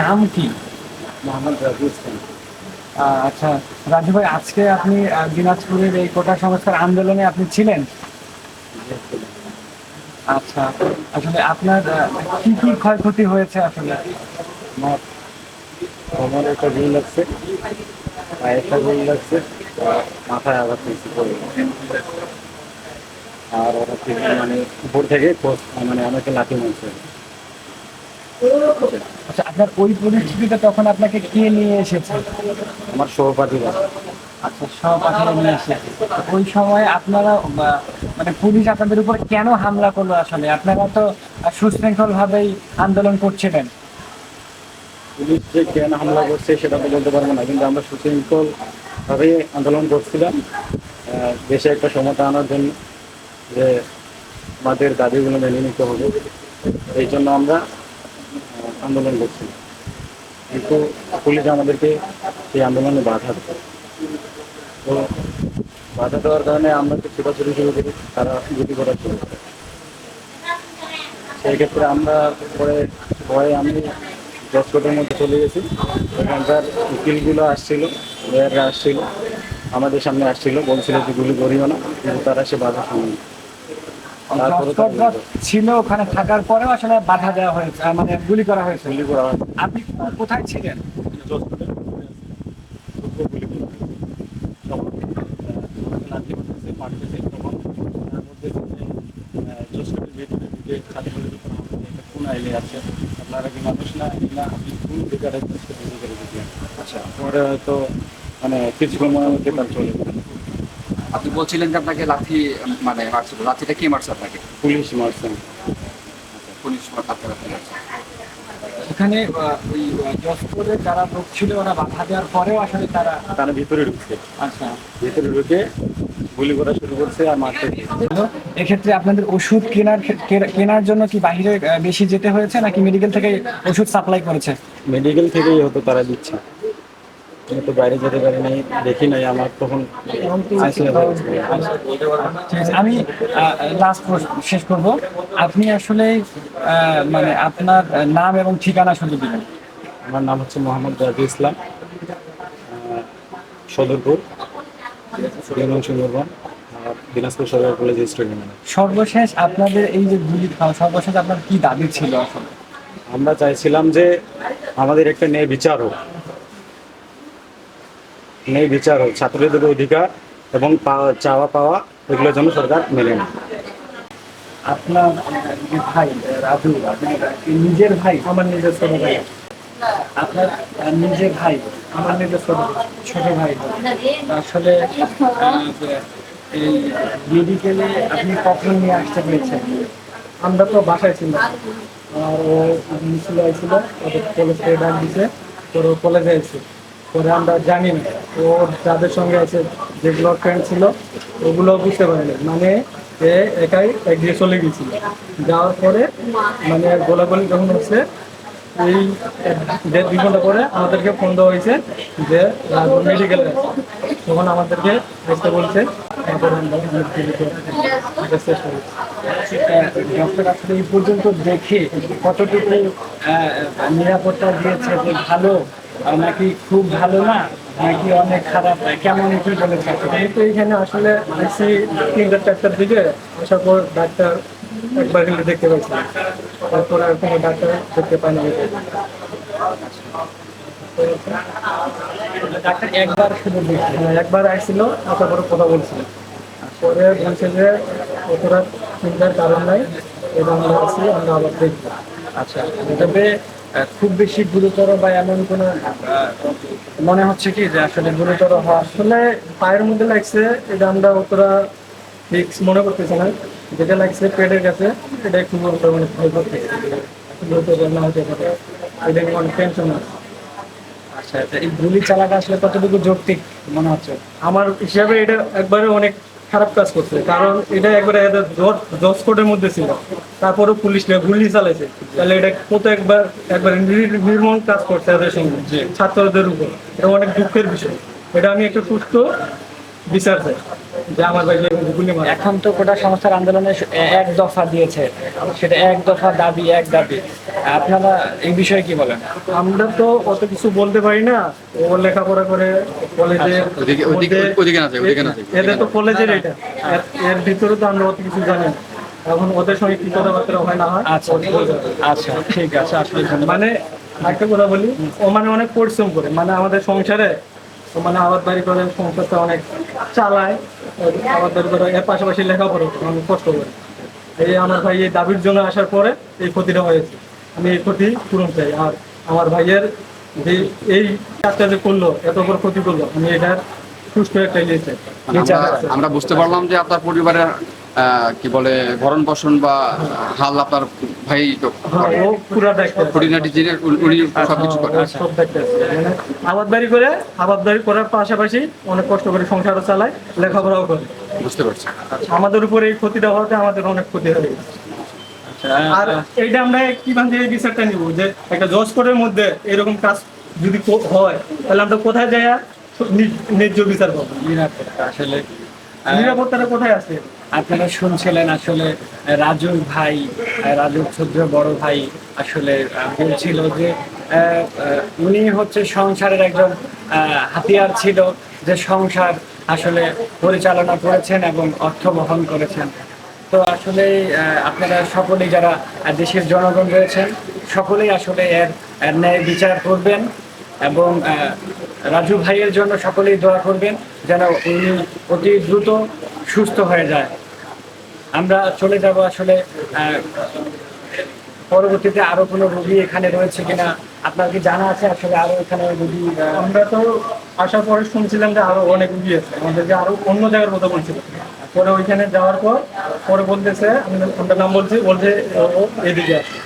নাম কি? মোহাম্মদ রাজু ইসলাম আচ্ছা রাজু ভাই আজকে আপনি দিনাজপুরের এই কোটা সংস্কার আন্দোলনে আপনি ছিলেন? আচ্ছা আসলে আপনার কি কি ক্ষয়ক্ষতি হয়েছে আসলে? আমার একটা গুলি লাগছে পায়ে একটা গুলি লাগছে মাথায় আঘাত পড়ে। আর ওরা মানে উপর থেকে মানে আমাকে লাঠি মারছে। আচ্ছা আপনার ওই পরিস্থিতিতে তখন আপনাকে কে নিয়ে এসেছে? আমার সহপাঠীরা। আচ্ছা সব পাঠিয়ে নিয়ে এসেছে। ওই সময় আপনারা মানে পুলিশ আপনাদের উপর কেন হামলা করল আসলে? আপনারা তো আন্দোলন করছিলেন। পুলিশ যে কেন হামলা করছে সেটা তো বলতে পারব না কিন্তু আমরা সুশৃঙ্খল ভাবে আন্দোলন করছিলাম। দেশে একটা সমতা আনার জন্য যে আমাদের দাবিগুলো মেনে নিতে হবে। এই জন্য আমরা আন্দোলন করছিলাম কিন্তু পুলিশ আমাদেরকে সেই আন্দোলনে বাধা দেয়। তো বাধা দেওয়ার কারণে আমরা তো ছোটাছুটি শুরু করি, তারা গুলি করা শুরু করে সেই ক্ষেত্রে আমরা পরে ভয়ে আমি দশ দশকটের মধ্যে চলে গেছি। ওখানকার উকিলগুলো আসছিল লয়াররা আসছিল, আমাদের সামনে আসছিল, বলছিল যে গুলি করিও না, কিন্তু তারা সে বাধা শুনেনি ছিল ওখানে থাকার পরেও আসলে বাধা দেওয়া হয়েছে মানে গুলি করা হয়েছে। গুলি করা আপনি কোথায় ছিলেন? আপনারা কি মানুষ না না আপনি খুন বেকারের কাছে ঢুকে করে দিচ্ছেন আচ্ছা পরে হয়তো মানে কিছুক্ষণ মধ্যে তার চলে। আপনি বলছিলেন যে আপনাকে লাঠি মানে মারছিল। লাঠিটা কে মারছে আপনাকে? পুলিশ মারছেন পুলিশ হাতে লাঠি মারছে? ওখানে ওই যশোরে যারা লোক ছিল ওরা বাধা দেওয়ার পরেও আসলে তারা তারা ভিতরে ঢুকছে। আচ্ছা। ভিতরে ঢুকে গুলি করা শুরু করছে আর মারতে এক্ষেত্রে আপনাদের ওষুধ কেনার কেনার জন্য কি বাইরে বেশি যেতে হয়েছে নাকি মেডিকেল থেকে ওষুধ সাপ্লাই করেছে? মেডিকেল থেকেই হতো তারা দিচ্ছে। আমি তো বাইরে যেতে পারি নাই দেখি নাই আমার তখন আমি লাস্ট শেষ করব। আপনি আসলে মানে আপনার নাম এবং ঠিকানা শুধু দিবেন। আমার নাম হচ্ছে মোহাম্মদ রাজু ইসলাম সদরপুর সুন্দরবন দিনাজপুর সরকারি কলেজ স্টুডেন্ট সর্বশেষ আপনাদের এই যে গুলি খাওয়া সর্বশেষ আপনার কি দাবি ছিল আসলে? আমরা চাইছিলাম যে আমাদের একটা ন্যায় বিচার হোক। ন্যায় বিচার হোক ছাত্রদের অধিকার এবং পাওয়া চাওয়া পাওয়া এগুলোর জন্য সরকার মেনে নেয়। আপনার ভাই, রাজু নিজের ভাই, আমার নিজের ছোট ভাই। আপনার নিজের ভাই, আমার নিজের ছোট ভাই আসলে এই মেডিকেলে আপনি কখন নিয়ে আসতে পেরেছেন? আমরা তো বাসায় ছিলাম। আর ও মিছিল আইছিল, ওদের কলেজ ডাক দিছে তোর কলেজে আছে পরে আমরা জানি না ওর যাদের সঙ্গে আছে যেগুলো ফ্রেন্ড ছিল ওগুলো বুঝতে পারিনি। মানে এ একাই একদিকে চলে গেছিল যাওয়ার পরে মানে গোলাগুলি যখন হচ্ছে, এই দেড় দুই ঘণ্টা পরে আমাদেরকে ফোন দেওয়া হয়েছে যে মেডিকেলে আছে। তখন আমাদেরকে আসতে বলছে আমরা মেডিকেলে এই পর্যন্ত দেখে কতটুকু নিরাপত্তা দিয়েছে যে ভালো নাকি খুব ভালো না নাকি অনেক খারাপ? কেমন আমি তো এখানে আসলে তিনটা চারটার দিকে আসার পর ডাক্তার একবার কিন্তু দেখতে পাইছি। তারপর আর কোনো ডাক্তার দেখতে পাইনি। ডাক্তার একবার শুধু দেখে হ্যাঁ, একবার আসার পরে কথা বলছিল। পরে বলছে যে অতটা চিন্তার কারণ নাই এবং আমরা আবার দেখব। আচ্ছা তবে খুব বেশি গুরুতর বা এমন কোনো মনে হচ্ছে কি যে আসলে গুরুতর হওয়া? আসলে পায়ের মধ্যে লাগছে, এটা আমরা অতটা মনে করতেছি না। যেটা লাগছে পেটের কাছে, এটা একটু বলতে মানে ভয় করতেছে। গুরুতর না হতে পারে। এটা নিয়ে অনেক টেনশন আছে। আচ্ছা এই গুলি চালাটা আসলে কতটুকু যৌক্তিক মনে হচ্ছে? আমার হিসাবে এটা একবারে অনেক খারাপ কাজ করছে। কারণ এটা একবার জজ কোর্টের মধ্যে ছিল। তারপরে পুলিশ গুলি চালাইছে। তাহলে এটা কত একবার একবার নির্মল কাজ করছে এদের সঙ্গে ছাত্রদের উপর। এটা অনেক দুঃখের বিষয়। এটা আমি একটা সুস্থ বিচার চাই যে আমার এখন তো কোটা সংস্থার আন্দোলনে এক দফা দিয়েছে। সেটা এক দফা দাবি এক দাবি। আপনারা এই বিষয়ে কি বলেন? আমরা তো অত কিছু বলতে পারি না। ও লেখাপড়া করে কলেজে আচ্ছা, এদের তো কলেজের এটা। এর- ভিতরে তো আমরা অত কিছু জানি না। এখন ওদের সঙ্গে কি কথাবার্তা হয় না হয় আচ্ছা। আচ্ছা ঠিক আছে আসলে মানে একটা কথা বলি ও মানে অনেক পরিশ্রম করে। মানে আমাদের সংসারে ও মানে আবাদ বাড়ি করে সংসারটা অনেক চালায়। আবাদ বাড়ি এর পাশাপাশি লেখাপড়া আমি কষ্ট করি। এই আমার ভাই এই দাবির জন্য আসার পরে এই ক্ষতিটা হয়েছে। আমি এই ক্ষতি পূরণ চাই। আর আমার ভাইয়ের যে এই কাজটা যে করল এত বড় ক্ষতি করল আমি এটার সুস্থ একটা ইয়ে চাই। মানে আমরা- বুঝতে পারলাম যে আপনার পরিবারের কি বলে ভরণ পোষণ বা হাল আপনার ভাই খুঁটিনাটি জেনে উনি- উনি সবকিছু করে। সব দেখতে আছে। মানে আবাদ বাড়ি করে আবাদ বাড়ি করার পাশাপাশি অনেক কষ্ট করে সংসারও চালায় লেখাপড়াও করে। বুঝতে পারছি। আমাদের উপরে এই ক্ষতিটা হওয়াতে আমাদের অনেক ক্ষতি হয়ে গেছে আর এইটা আমরা কি এই বিচারটা নিব? যে একটা জজ কোর্টের মধ্যে এরকম কাজ যদি হয় তাহলে আমরা কোথায় যাই ন্যায্য বিচার পাবো? নিরাপত্তা আসলে। নিরাপত্তাটা কোথায় আছে আপনারা শুনছিলেন আসলে রাজুর ভাই রাজুর ক্ষুদ্র বড় ভাই আসলে বলছিল যে উনি হচ্ছে সংসারের একজন হাতিয়ার ছিল যে সংসার আসলে পরিচালনা করেছেন এবং অর্থ বহন করেছেন। তো আসলে আপনারা সকলেই যারা দেশের জনগণ রয়েছেন, সকলেই আসলে এর ন্যায় বিচার করবেন এবং রাজু ভাইয়ের জন্য সকলেই দোয়া করবেন যেন উনি অতি দ্রুত সুস্থ হয়ে যায়। আমরা চলে যাব আসলে পরবর্তীতে আরও কোনো রোগী এখানে রয়েছে কিনা আপনার কি জানা আছে? আসলে আরও এখানে রোগী আমরা তো আসার পরে শুনছিলাম যে আরও অনেক রুগী আছে। আমাদেরকে আরও অন্য জায়গার কথা বলছিল। পরে ওইখানে যাওয়ার পর, পরে বলতেছে, আমি আমরা নাম বলছি, বলছে এদিকে আসে